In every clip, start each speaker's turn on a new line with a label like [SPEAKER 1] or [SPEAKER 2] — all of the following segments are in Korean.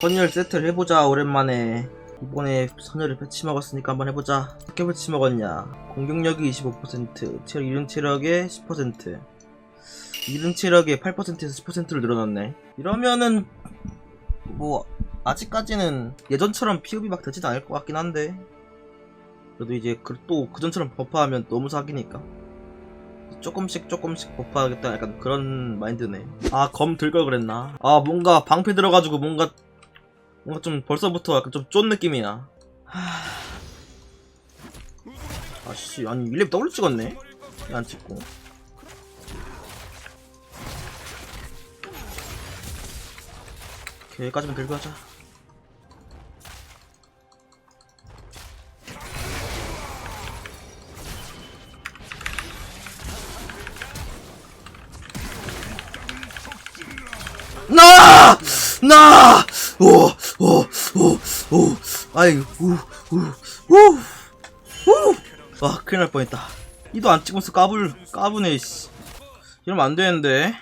[SPEAKER 1] 선열 세트를 해보자 오랜만에. 이번에 선열을 패치 먹었으니까 한번 해보자. 어떻게 패치 먹었냐? 공격력이 25% 체력 이른 체력의 10% 이른 체력의 8%에서 10%를 늘어났네. 이러면은 뭐 아직까지는 예전처럼 피업이 막 되진 않을 것 같긴 한데. 그래도 이제 그, 또 그전처럼 버프하면 너무 사기니까. 조금씩 조금씩 버프하겠다. 약간 그런 마인드네. 아 검 들걸 그랬나? 아 뭔가 방패 들어가지고 뭔가 뭔가 좀 벌써부터 약간 좀 쫀 느낌이야. 하... 아씨 아니 1렙 더블 찍었네? 왜안 찍고. 여기까지만 들고 하자. 나! 나! 오, 오, 아이, 우, 우, 우, 우. 와, 큰일 날 뻔했다. 이도 안 찍으면서 까불, 까부네, 씨. 이러면 안 되는데.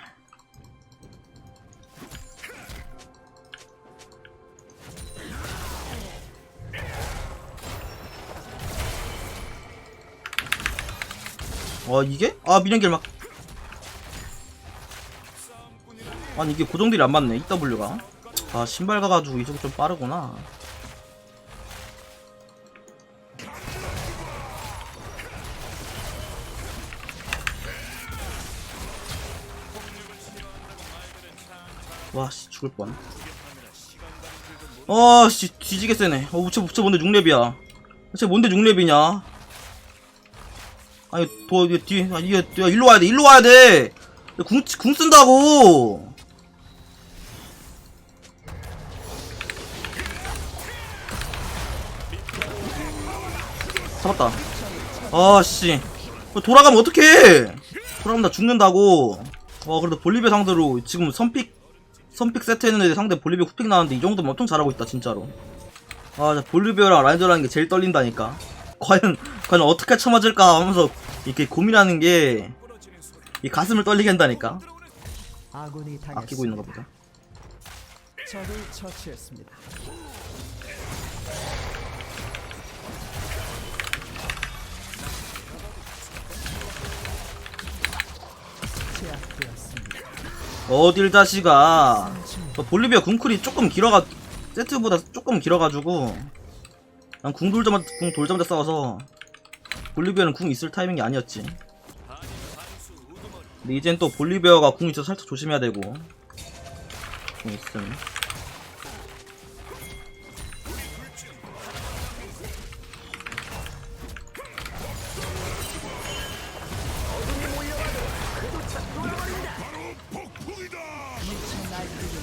[SPEAKER 1] 와, 이게? 아, 미련길 막. 아니 이게 고정들이 안 맞네 EW가 아 신발 가가지고 이속이 좀 빠르구나 와씨 죽을 뻔. 어씨 뒤지게 세네. 어 우체 우체 뭔데 6렙이야? 우체 뭔데 6렙이냐? 아니 더 이게 뒤 아, 이게 야, 일로 와야 돼 일로 와야 돼! 궁, 궁 쓴다고! 잡았다. 아씨. 돌아가면 어떡해! 돌아가면 나 죽는다고. 와 그래도 볼리베 상대로 지금 선픽 선픽 세트 했는데 상대 볼리베 후픽 나왔는데 이 정도면 엄청 잘하고 있다 진짜로. 아 볼리베어랑 라인저라는 게 제일 떨린다니까. 과연 과연 어떻게 쳐맞을까 하면서 이렇게 고민하는 게 이 가슴을 떨리게 한다니까. 아끼고 있는 거 보다.
[SPEAKER 2] 적을 처치했습니다.
[SPEAKER 1] 어딜 자식아 저 볼리비아 궁쿨이 조금 길어가 세트보다 조금 길어가지고 난 궁 돌자마자 궁 돌자마자 싸워서 볼리비아는 궁 있을 타이밍이 아니었지. 근데 이젠 또 볼리비아가 궁 있어서 살짝 조심해야 되고. 궁 있음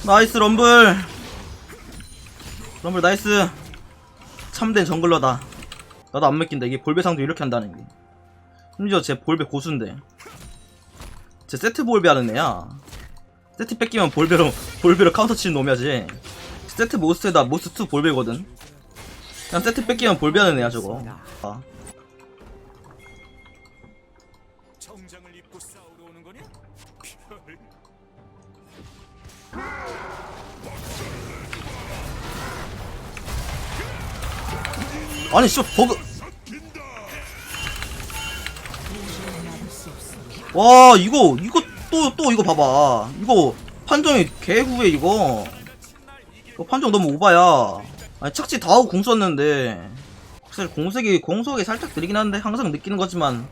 [SPEAKER 1] 나이스 럼블. 럼블 나이스. 참된 정글러다. 나도 안 맡긴다. 이게 볼배상도 이렇게 한다는 게. 심지어 제 볼배 고수인데. 제 세트 볼배 하는 애야. 세트 뺏기면 볼배로 볼배로 카운터 치는 놈이야 지. 세트 모스트에다 모스트 볼배거든. 그냥 세트 뺏기면 볼배 하는 애야 저거. 아. 아니 씨 버그. 와 이거 이거 또또 이거 봐봐. 이거 판정이 개후에 이거. 이거 판정 너무 오바야. 아니 착지 다 하고 공 썼는데. 사실 공색이 공속이 살짝 느리긴 한데 항상 느끼는 거지만.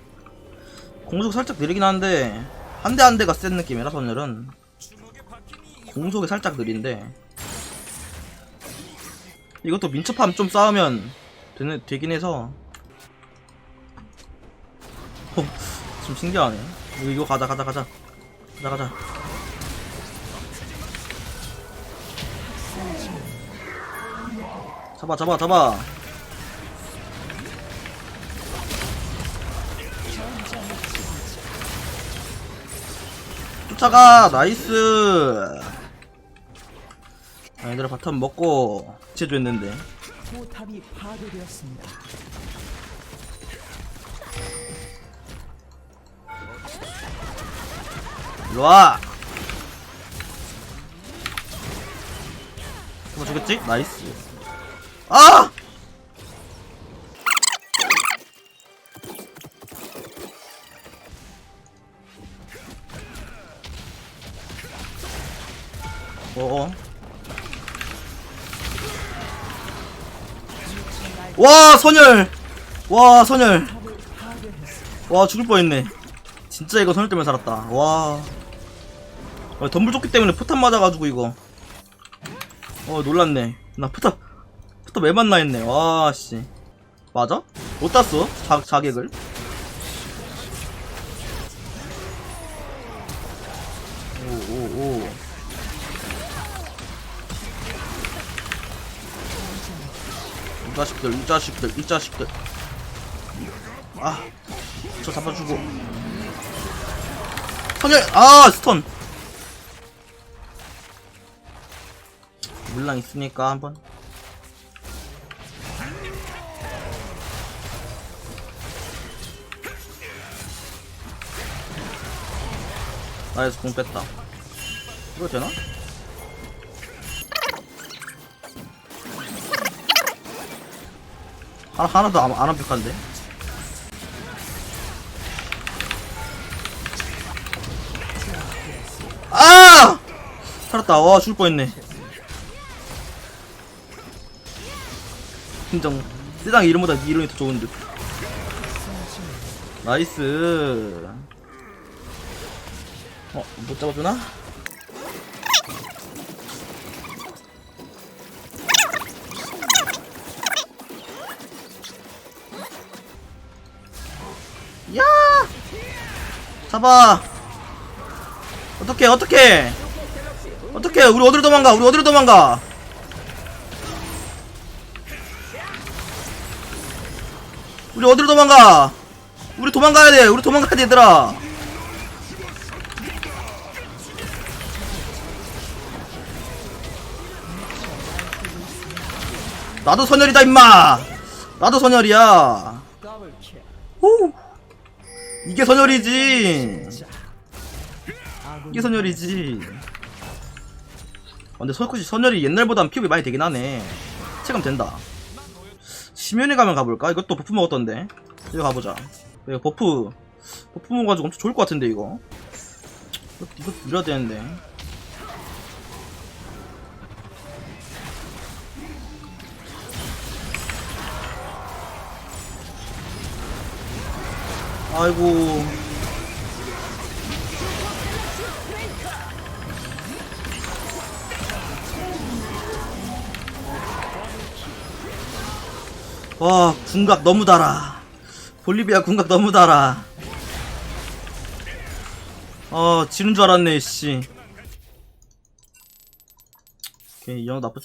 [SPEAKER 1] 공속 살짝 느리긴 한데 한 대 한 대가 센 느낌이라 선열은 공속이 살짝 느린데. 이것도 민첩함 좀 쌓으면 되는, 되긴 해서. 어, 좀 신기하네. 이거, 가자 가자 가자. 가자 가자. 잡아 잡아 잡아. 쫓아가! 나이스 아, 얘들아 바텀 먹고 제조했는데
[SPEAKER 2] 포탑이 파괴되었습니다.
[SPEAKER 1] 일로와 뭐 죽였지? 나이스 아! 어어 와 선열. 와 선열. 와 죽을 뻔했네. 진짜 이거 선열 때문에 살았다. 와. 어, 덤불 쫓기 때문에 포탄 맞아가지고 이거. 어 놀랐네. 나 포탄 포탄 왜 만나 했네. 와씨. 맞아? 못 땄어 자, 자객을. 오오오 이 자식들 이 자식들 이 자식들. 아저 잡아주고. 선열 아 스톤 물랑 있으니까 한번? 나에서 공 뺐다. 이거 되나? 하나, 하나도 안, 안 완벽한데 아! 살았다. 와, 죽을 뻔했네. 인정. 세상 이름보다 네 이름이 더 좋은 듯. 나이스. 어, 못 잡아주나? 잡아! 어떻게 어떻게 어떻게 우리 어디로 도망가 우리 어디로 도망가. 우리 어디로 도망가. 우리 도망가야 돼 우리 도망가야 돼 얘들아. 나도 선열이다 임마. 나도 선열이야. 오 이게 선열이지 이게 선열이지. 아, 근데 설코시 선열이 옛날보단 피업이 많이 되긴 하네. 체감 된다. 심연에 가면 가볼까? 이것도 버프 먹었던데. 이거 가보자. 이거 버프, 버프 먹어가지고 엄청 좋을 것 같은데, 이거. 이거, 이거 밀어야 되는데. 아이고. 와 궁각 너무 달아. 볼리비아 궁각 너무 달아. 어 지는 줄 알았네 씨. 이 정도 나쁘지